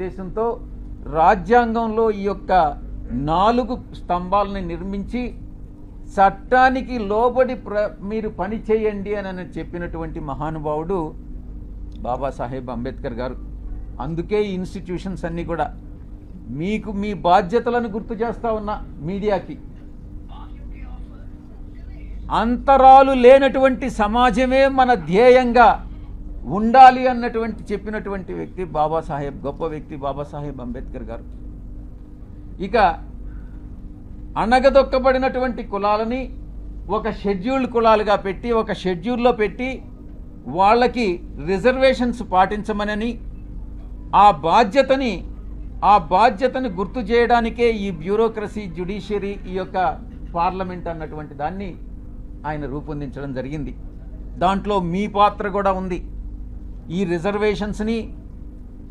ఉద్దేశంతో రాజ్యాంగంలో ఈ యొక్క నాలుగు స్తంభాలని నిర్మించి చట్టానికి లోబడి ప్ర మీరు పని చేయండి అని చెప్పినటువంటి మహానుభావుడు బాబాసాహెబ్ అంబేద్కర్ గారు. అందుకే ఈ ఇన్స్టిట్యూషన్స్ అన్నీ కూడా మీకు మీ బాధ్యతలను గుర్తు చేస్తా ఉన్నా మీడియాకి. అంతరాలు లేనటువంటి సమాజమే మన ధ్యేయంగా ఉండాలి అన్నటువంటి చెప్పినటువంటి వ్యక్తి బాబాసాహెబ్ గొప్ప వ్యక్తి బాబాసాహెబ్ అంబేద్కర్ గారు. ఇక అణగదొక్కబడినటువంటి కులాలని ఒక షెడ్యూల్డ్ కులాలుగా పెట్టి ఒక షెడ్యూల్లో పెట్టి వాళ్ళకి రిజర్వేషన్స్ పాటించమనని ఆ బాధ్యతని ఆ బాధ్యతని గుర్తు చేయడానికే ఈ బ్యూరోక్రసీ జ్యుడిషియరీ ఈ యొక్క పార్లమెంట్ అన్నటువంటి దాన్ని ఆయన రూపొందించడం జరిగింది. దాంట్లో మీ పాత్ర కూడా ఉంది. ఈ రిజర్వేషన్స్ని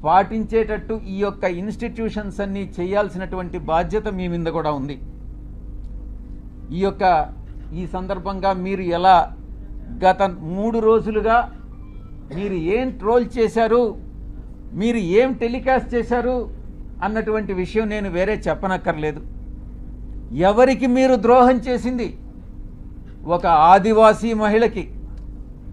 పాటించేటట్టు ఈ యొక్క ఇన్స్టిట్యూషన్స్ అన్నీ చేయాల్సినటువంటి బాధ్యత మీ మీద కూడా ఉంది. ఈ యొక్క ఈ సందర్భంగా మీరు ఎలా గత మూడు రోజులుగా మీరు ఏం ట్రోల్ చేశారు మీరు ఏం టెలికాస్ట్ చేశారు అన్నటువంటి విషయం నేను వేరే చెప్పనక్కర్లేదు. ఎవరికి మీరు ద్రోహం చేసింది? ఒక ఆదివాసీ మహిళకి.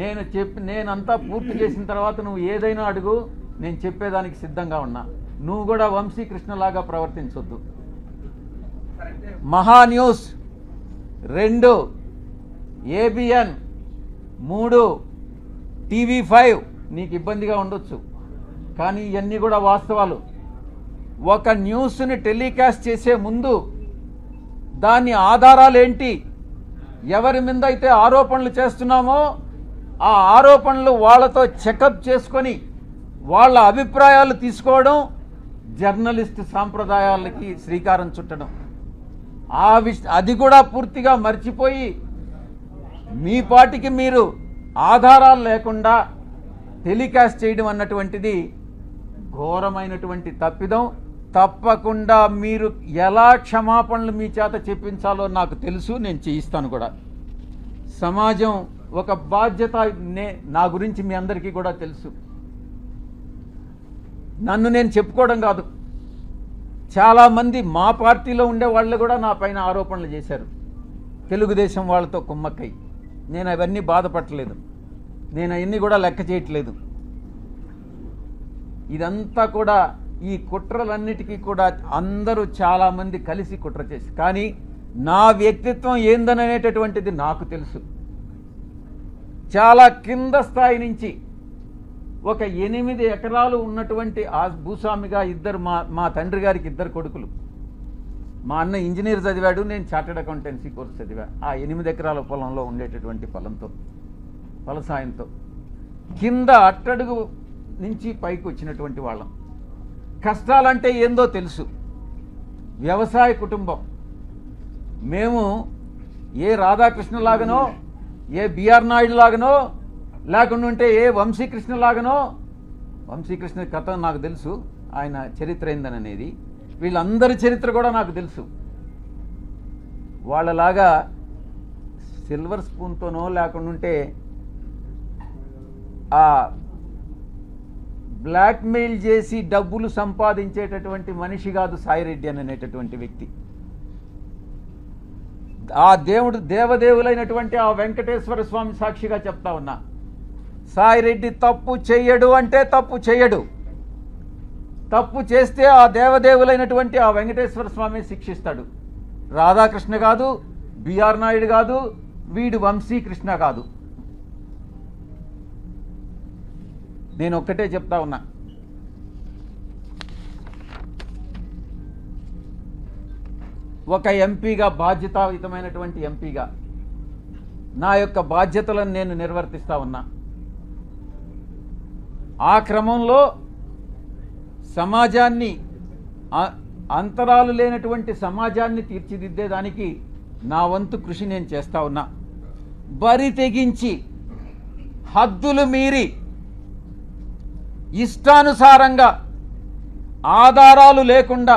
నేను చెప్పి నేనంతా పూర్తి చేసిన తర్వాత నువ్వు ఏదైనా అడుగు నేను చెప్పేదానికి సిద్ధంగా ఉన్నా. నువ్వు కూడా వంశీకృష్ణలాగా ప్రవర్తించొద్దు. సార్ మహా న్యూస్ రెండు ఏబిఎన్ మూడు టీవీ ఫైవ్ నీకు ఇబ్బందిగా ఉండొచ్చు. కానీ ఇవన్నీ కూడా వాస్తవాలు. ఒక న్యూస్ని టెలికాస్ట్ చేసే ముందు దాని ఆధారాలు ఏంటి ఎవరి మీద అయితే ఆరోపణలు చేస్తున్నామో ఆ ఆరోపణలు వాళ్ళతో చెకప్ చేసుకొని వాళ్ళ అభిప్రాయాలు తీసుకోవడం జర్నలిస్ట్ సాంప్రదాయాలకి శ్రీకారం చుట్టడం. ఆ విష అది కూడా పూర్తిగా మర్చిపోయి మీ పాటికి మీరు ఆధారాలు లేకుండా టెలికాస్ట్ చేయడం అన్నటువంటిది ఘోరమైనటువంటి తప్పిదం. తప్పకుండా మీరు ఎలా క్షమాపణలు మీ చేత చెప్పించాలో నాకు తెలుసు నేను చేయిస్తాను కూడా. సమాజం ఒక బాధ్యత నే నా గురించి మీ అందరికీ కూడా తెలుసు. నన్ను నేను చెప్పుకోవడం కాదు. చాలామంది మా పార్టీలో ఉండే వాళ్ళు కూడా నా పైన ఆరోపణలు చేశారు. తెలుగుదేశం వాళ్ళతో కుమ్మక్కై. నేను అవన్నీ బాధపడలేదు. నేను అవన్నీ కూడా లెక్క చేయట్లేదు. ఇదంతా కూడా ఈ కుట్రలన్నిటికీ కూడా అందరూ చాలామంది కలిసి కుట్ర చేసి కానీ నా వ్యక్తిత్వం ఏందననేటటువంటిది నాకు తెలుసు. చాలా కింద స్థాయి నుంచి ఒక ఎనిమిది ఎకరాలు ఉన్నటువంటి ఆ భూస్వామిగా ఇద్దరు మా మా తండ్రి గారికి ఇద్దరు కొడుకులు. మా అన్న ఇంజనీర్ చదివాడు నేను చార్టెడ్ అకౌంటెన్సీ కోర్స్ చదివా. ఆ ఎనిమిది ఎకరాల పొలంలో ఉండేటటువంటి పొలంతో ఫలసాయంతో కింద అట్టడుగు నుంచి పైకి వచ్చినటువంటి వాళ్ళం. కష్టాలంటే ఏందో తెలుసు. వ్యవసాయ కుటుంబం. మేము ఏ రాధాకృష్ణలాగనో ఏ బిఆర్ నాయుడు లాగనో లేకుండా ఉంటే ఏ వంశీకృష్ణ లాగనో వంశీకృష్ణ కథ నాకు తెలుసు ఆయన చరిత్ర ఏందననేది వీళ్ళందరి చరిత్ర కూడా నాకు తెలుసు. వాళ్ళలాగా సిల్వర్ స్పూన్తోనో లేకుండా ఉంటే ఆ బ్లాక్మెయిల్ చేసి డబ్బులు సంపాదించేటటువంటి మనిషి కాదు సాయిరెడ్డి అని అనేటటువంటి వ్యక్తి. ఆ దేవుడు దేవదేవులైనటువంటి ఆ వెంకటేశ్వర స్వామి సాక్షిగా చెప్తా ఉన్నా. సాయిరెడ్డి తప్పు చెయ్యడు అంటే తప్పు చెయ్యడు. తప్పు చేస్తే ఆ దేవదేవులైనటువంటి ఆ వెంకటేశ్వర స్వామి శిక్షిస్తాడు. రాధాకృష్ణ కాదు బిఆర్ నాయుడు కాదు వీడు వంశీకృష్ణ కాదు. నేను ఒక్కటే చెప్తా ఉన్నా. ఒక ఎంపీగా బాధ్యతాయుతమైనటువంటి ఎంపీగా నా యొక్క బాధ్యతలను నేను నిర్వర్తిస్తా ఉన్నా. ఆ క్రమంలో సమాజాన్ని అంతరాలు లేనటువంటి సమాజాన్ని తీర్చిదిద్దేదానికి నా వంతు కృషి నేను చేస్తా ఉన్నా. బరి తెగించి హద్దులు మీరి ఇష్టానుసారంగా ఆధారాలు లేకుండా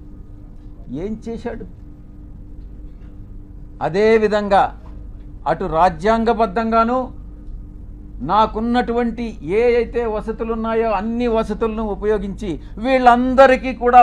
ఏం చేశాడు? అదేవిధంగా అటు రాజ్యాంగబద్ధంగాను నాకున్నటువంటి ఏ అయితే వసతులు ఉన్నాయో అన్ని వసతులను ఉపయోగించి వీళ్ళందరికీ కూడా